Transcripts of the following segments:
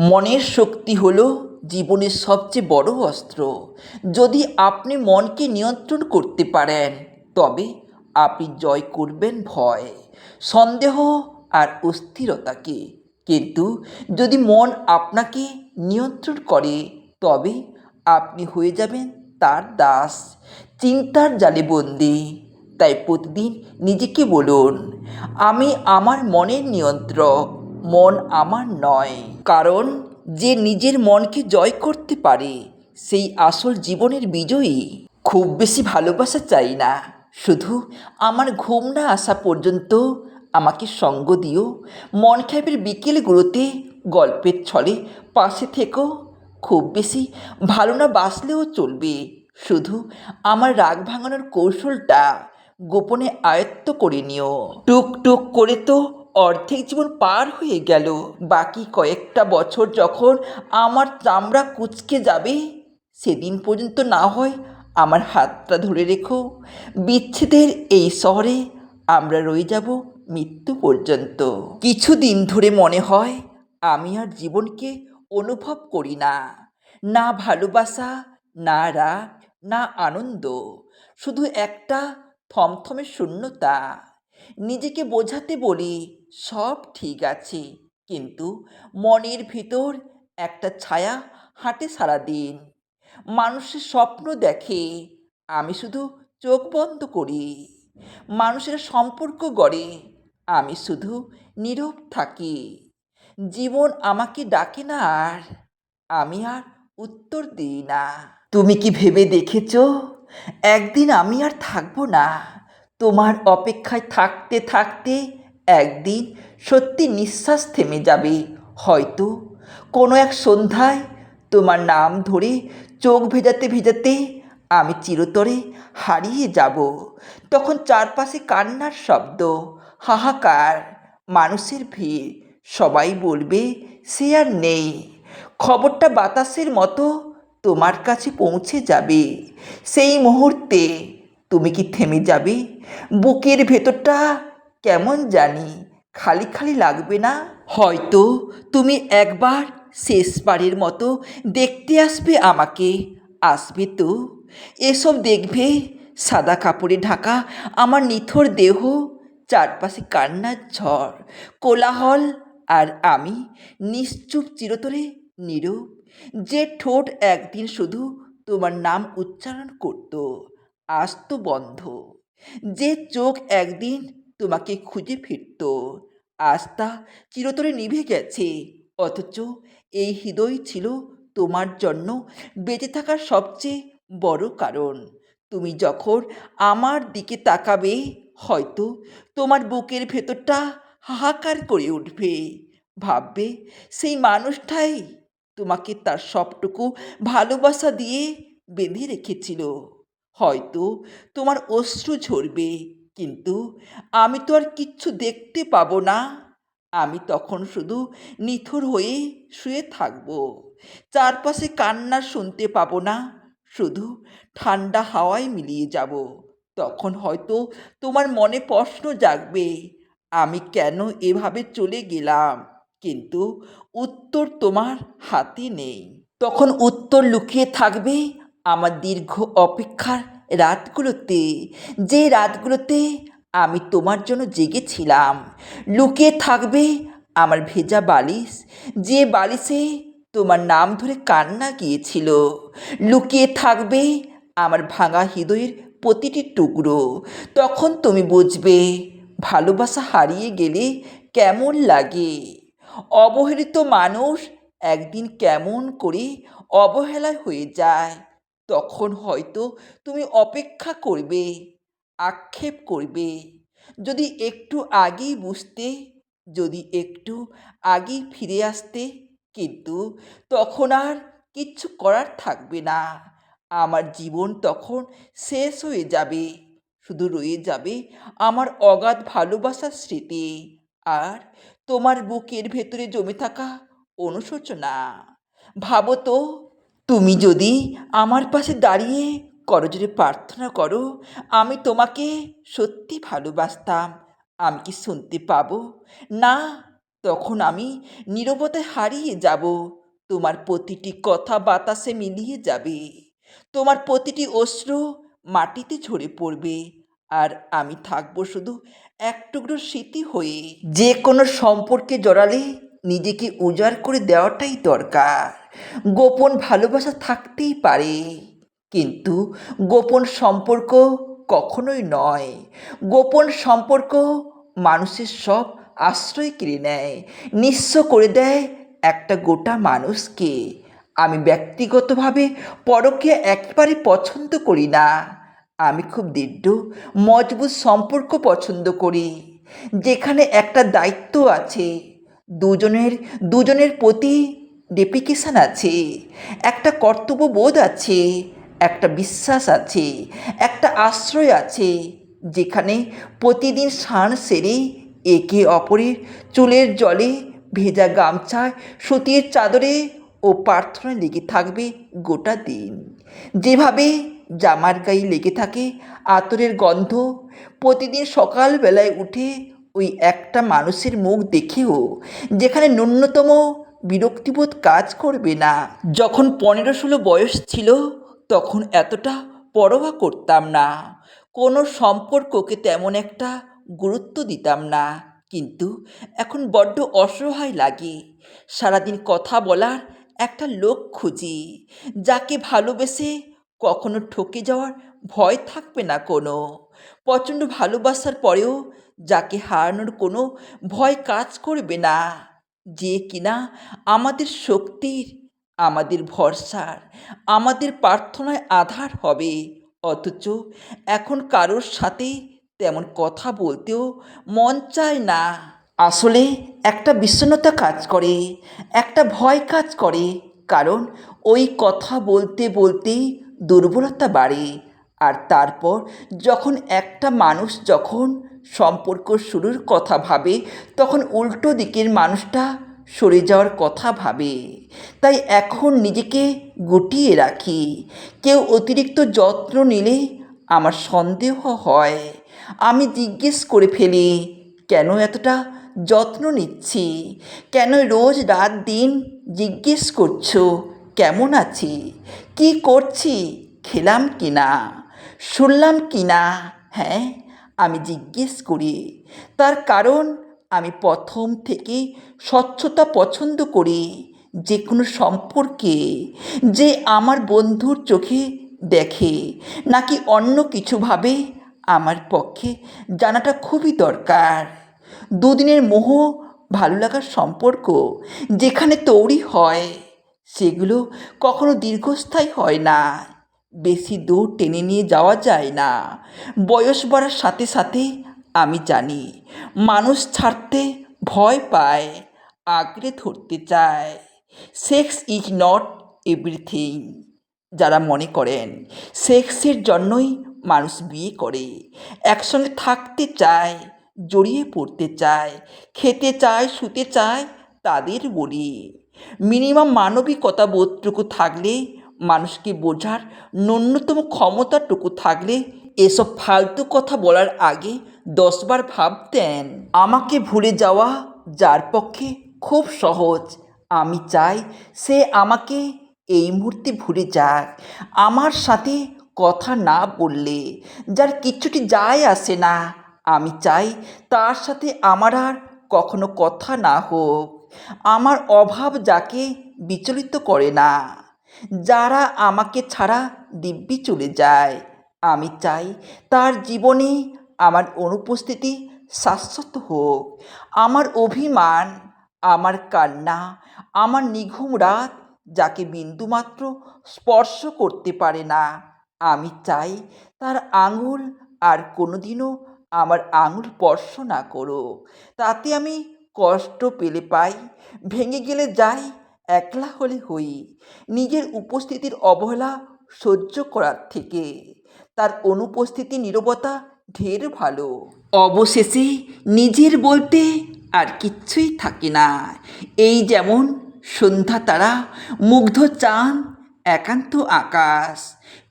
মনের শক্তি হলো জীবনের সবচেয়ে বড় অস্ত্র। যদি আপনি মনকে নিয়ন্ত্রণ করতে পারেন, তবে আপনি জয় করবেন ভয়, সন্দেহ আর অস্থিরতাকে। কিন্তু যদি মন আপনাকে নিয়ন্ত্রণ করে, তবে আপনি হয়ে যাবেন তার দাস, চিন্তার জালে বন্দি। তাই প্রতিদিন নিজেকে বলুন, আমি আমার মনের নিয়ন্ত্রক। মন আমার নয়। কারণ যে নিজের মনকে জয় করতে পারে, সেই আসল জীবনের বিজয়ী খুব বেশি ভালোবাসা চাই না। শুধু আমার ঘুম না আসা পর্যন্ত আমাকে সঙ্গ দিও। মন খাইবের বিকেলগুলোতে গল্পের ছলে পাশে থেকো। খুব বেশি ভালো না বাসলেও চলবে। শুধু আমার রাগ ভাঙানোর কৌশলটা গোপনে আয়ত্ত করে নিও। টুক টুক করে তো অর্ধেক জীবন পার হয়ে গেল। বাকি কয়েকটা বছর যখন আমার চামড়া কুচকে যাবে, সেদিন পর্যন্ত না হয় আমার হাতটা ধরে রেখো। বিচ্ছেদের এই শহরে আমরা রয়ে যাব মৃত্যু পর্যন্ত। কিছুদিন ধরে মনে হয় আমি আর জীবনকে অনুভব করি না। না ভালোবাসা, না রাগ, না আনন্দ, শুধু একটা থমথমে শূন্যতা। নিজেকে বোঝাতে বলি, সব ঠিক আছে। কিন্তু মনের ভিতর একটা ছায়া হাঁটে সারাদিন। মানুষের স্বপ্ন দেখে আমি শুধু চোখ বন্ধ করি। মানুষের সম্পর্ক গড়ে আমি শুধু নীরব থাকি। জীবন আমাকে ডাকে না আর আমি আর উত্তর দিই না। তুমি কি ভেবে দেখেছ? একদিন আমি আর থাকব না। তোমার অপেক্ষায় থাকতে থাকতে একদিন সত্যি নিঃশ্বাস থেমে যাবে। হয়তো কোনো এক সন্ধ্যায় তোমার নাম ধরে চোখ ভেজাতে ভেজাতে আমি চিরতরে হারিয়ে যাব। তখন চারপাশে কান্নার শব্দ, হাহাকার, মানুষের ভিড়। সবাই বলবে, সে আর নেই। খবরটা বাতাসের মতো তোমার কাছে পৌঁছে যাবে। সেই মুহূর্তে তুমি কি থেমে যাবে? বুকের ভেতরটা কেমন জানি খালি খালি লাগবে না। হয়তো তুমি একবার শেষবারের মতো দেখতে আসবে আমাকে। আসবে তো। এসব দেখবে সাদা কাপড়ে ঢাকা আমার নিথর দেহ, চারপাশে কান্নার ঝড়, কোলাহল আর আমি নিশ্চুপ চিরতরে নীরব। যে ঠোঁট একদিন শুধু তোমার নাম উচ্চারণ করত। আজ তো বন্ধ। যে চোখ একদিন তোমাকে খুঁজে ফিরত। আজ তা চিরতরে নিভে গেছে। অথচ এই হৃদয় ছিল তোমার জন্য বেঁচে থাকার সবচেয়ে বড় কারণ। তুমি যখন আমার দিকে তাকাবে, হয়তো তোমার বুকের ভেতরটা হাহাকার করে উঠবে। ভাববে সেই মানুষটাই তোমাকে তার সবটুকু ভালোবাসা দিয়ে বেঁধে রেখেছিল। হয়তো তোমার অশ্রু ঝরবে, কিন্তু আমি তো আর কিচ্ছু দেখতে পাবো না। আমি তখন শুধু নিথর হয়ে শুয়ে থাকব। চারপাশে কান্না শুনতে পাবো না, শুধু ঠান্ডা হাওয়ায় মিলিয়ে যাব। তখন হয়তো তোমার মনে প্রশ্ন জাগবে, আমি কেন এভাবে চলে গেলাম? কিন্তু উত্তর তোমার হাতে নেই। তখন উত্তর লুকিয়ে থাকবে আমার দীর্ঘ অপেক্ষার রাতগুলোতে, যে রাতগুলোতে আমি তোমার জন্য জেগেছিলাম। লুকিয়ে থাকবে আমার ভেজা বালিশ, যে বালিশে তোমার নাম ধরে কান্না গিয়েছিল। লুকিয়ে থাকবে আমার ভাঙা হৃদয়ের প্রতিটি টুকরো। তখন তুমি বুঝবে ভালোবাসা হারিয়ে গেলে কেমন লাগে। অবহেলিত মানুষ একদিন কেমন করে অবহেলায় হয়ে যায়। তখন হয়তো তুমি অপেক্ষা করবে, আক্ষেপ করবে। যদি একটু আগেই বুঝতে, যদি একটু আগেই ফিরে আসতে, কিন্তু তখন আর কিচ্ছু করার থাকবে না। আমার জীবন তখন শেষ হয়ে যাবে, শুধু রয়ে যাবে আমার অগাধ ভালোবাসার স্মৃতি আর তোমার বুকের ভেতরে জমে থাকা অনুশোচনা। ভাবো তো তুমি যদি আমার পাশে দাঁড়িয়ে করজোরে প্রার্থনা করো, আমি তোমাকে সত্যি ভালোবাসতাম। আমি কি শুনতে পাবো? না, তখন আমি নীরবতায় হারিয়ে যাব। তোমার প্রতিটি কথা বাতাসে মিলিয়ে যাবে। তোমার প্রতিটি অশ্রু মাটিতে ঝরে পড়বে। আর আমি থাকব শুধু এক টুকরো স্মৃতি হয়ে। যে কোনো সম্পর্কে জড়ালে নিজেকে উজাড় করে দেওয়াটাই দরকার। গোপন ভালোবাসা থাকতেই পারে। কিন্তু গোপন সম্পর্ক কখনোই নয়। গোপন সম্পর্ক মানুষের সব আশ্রয় কেড়ে নেয়। নিঃস্ব করে দেয় একটা গোটা মানুষকে। আমি ব্যক্তিগতভাবে পরকে একবারে পছন্দ করি না। আমি খুব দৃঢ়, মজবুত সম্পর্ক পছন্দ করি। যেখানে একটা দায়িত্ব আছে। দুজনের দুজনের প্রতি ডেপিকেশন আছে, একটা কর্তব্যবোধ আছে, একটা বিশ্বাস আছে, একটা আশ্রয় আছে, যেখানে প্রতিদিন স্নান সেরে একে অপরের চুলের জলে ভেজা গামছায় সুতির চাদরে ও প্রার্থনায় লেগে থাকবে গোটা দিন। যেভাবে জামার গায়ে লেগে থাকে আতরের গন্ধ, প্রতিদিন সকালবেলায় উঠে ওই একটা মানুষের মুখ দেখেও, যেখানে ন্যূনতম বিরক্তিবোধ কাজ করবে না। যখন পনেরো ষোলো বয়স ছিল, তখন এতটা পরোয়া করতাম না। কোনো সম্পর্ককে তেমন একটা গুরুত্ব দিতাম না। কিন্তু এখন বড্ড অসহায় লাগে। সারাদিন কথা বলার একটা লোক খুঁজি, যাকে ভালোবেসে কখনো ঠকে যাওয়ার ভয় থাকবে না কোনো। প্রচণ্ড ভালোবাসার পরেও যাকে হারানোর কোনো ভয় কাজ করবে না। যে কিনা আমাদের শক্তির, আমাদের ভরসার, আমাদের প্রার্থনায় আধার হবে। অথচ এখন কারোর সাথে তেমন কথা বলতেও মন চায় না। আসলে একটা বিষণ্ণতা কাজ করে, একটা ভয় কাজ করে। কারণ ওই কথা বলতে বলতেই দুর্বলতা বাড়ে। আর তারপর যখন একটা মানুষ যখন সম্পর্ক শুরুর কথা ভাবে, তখন উল্টো দিকের মানুষটা সরে যাওয়ার কথা ভাবে। তাই এখন নিজেকে গুটিয়ে রাখি। কেউ অতিরিক্ত যত্ন নিলে আমার সন্দেহ হয়। আমি জিজ্ঞেস করে ফেলি, কেন এতটা যত্ন নিচ্ছি? কেন রোজ রাত দিন জিজ্ঞেস করছ? কেমন আছি? কি করছি? খেলাম কি না শুনলাম কি না হ্যাঁ জিজ্ঞেস করি, তার কারণ আমি প্রথম থেকে স্বচ্ছতা পছন্দ করি যে কোনো সম্পর্কে, যে আমার বন্ধুর চোখে দেখে, নাকি অন্য কিছু ভাবে আমার পক্ষে জানাটা খুবই দরকার। দুদিনের মোহ, ভালো লাগার সম্পর্ক যেখানে তৈরি হয়, সেগুলো কখনো দীর্ঘস্থায়ী হয় না। বেশি দূর টেনে নিয়ে যাওয়া যায় না। বয়স বাড়ার সাথে সাথে আমি জানি, মানুষ ছাড়তে ভয় পায় আঁকড়ে ধরতে চায়। সেক্স ইজ নট এভরিথিং যারা মনে করেন সেক্সের জন্যই মানুষ বিয়ে করে। একসঙ্গে থাকতে চায়, জড়িয়ে পড়তে চায়, খেতে চায়, শুতে চায় তাদের বলি। মিনিমাম মানবিকতা বোধটুকু থাকলে মানুষকে বোঝার ন্যূনতম ক্ষমতাটুকু থাকলে এসব ফালতু কথা বলার আগে দশবার ভাবতেন, আমাকে ভুলে যাওয়া যার পক্ষে খুব সহজ। আমি চাই সে আমাকে এই মুহূর্তে ভুলে যাক। আমার সাথে কথা না বললে যার কিচ্ছুটি যায় আসে না। আমি চাই তার সাথে আমার আর কখনো কথা না হোক। আমার অভাব যাকে বিচলিত করে না। যারা আমাকে ছাড়া দিব্যি চলে যায়। আমি চাই তার জীবনে আমার অনুপস্থিতি শাশ্বত হোক। আমার অভিমান, আমার কান্না, আমার নিঘুম রাত যাকে বিন্দুমাত্র স্পর্শ করতে পারে না। আমি চাই তার আঙুল আর কোনোদিনও আমার আঙুল স্পর্শ না করো তাতে আমি কষ্ট পেলে পাই, ভেঙে গেলে যাই একলা হলে হই নিজের উপস্থিতির অবহেলা সহ্য করার থেকে। তার অনুপস্থিতি নীরবতা ঢের ভালো। অবশেষে নিজের বলতে আর কিচ্ছুই থাকে না। এই যেমন সন্ধ্যা তারা মুগ্ধ চাঁদ একান্ত আকাশ।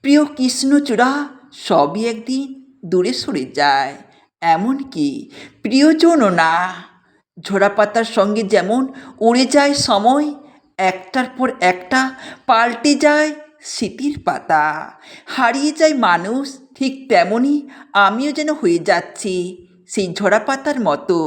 প্রিয় কৃষ্ণচূড়া সবই একদিন দূরে সরে যায়। এমনকি প্রিয়জনও না। ঝোড়া পাতার সঙ্গে যেমন উড়ে যায় সময় একটার পর একটা পাল্টে যায় স্মৃতির পাতা। হারিয়ে যায় মানুষ ঠিক তেমনই আমিও যেন হয়ে যাচ্ছি সেই ঝরা পাতার মতো।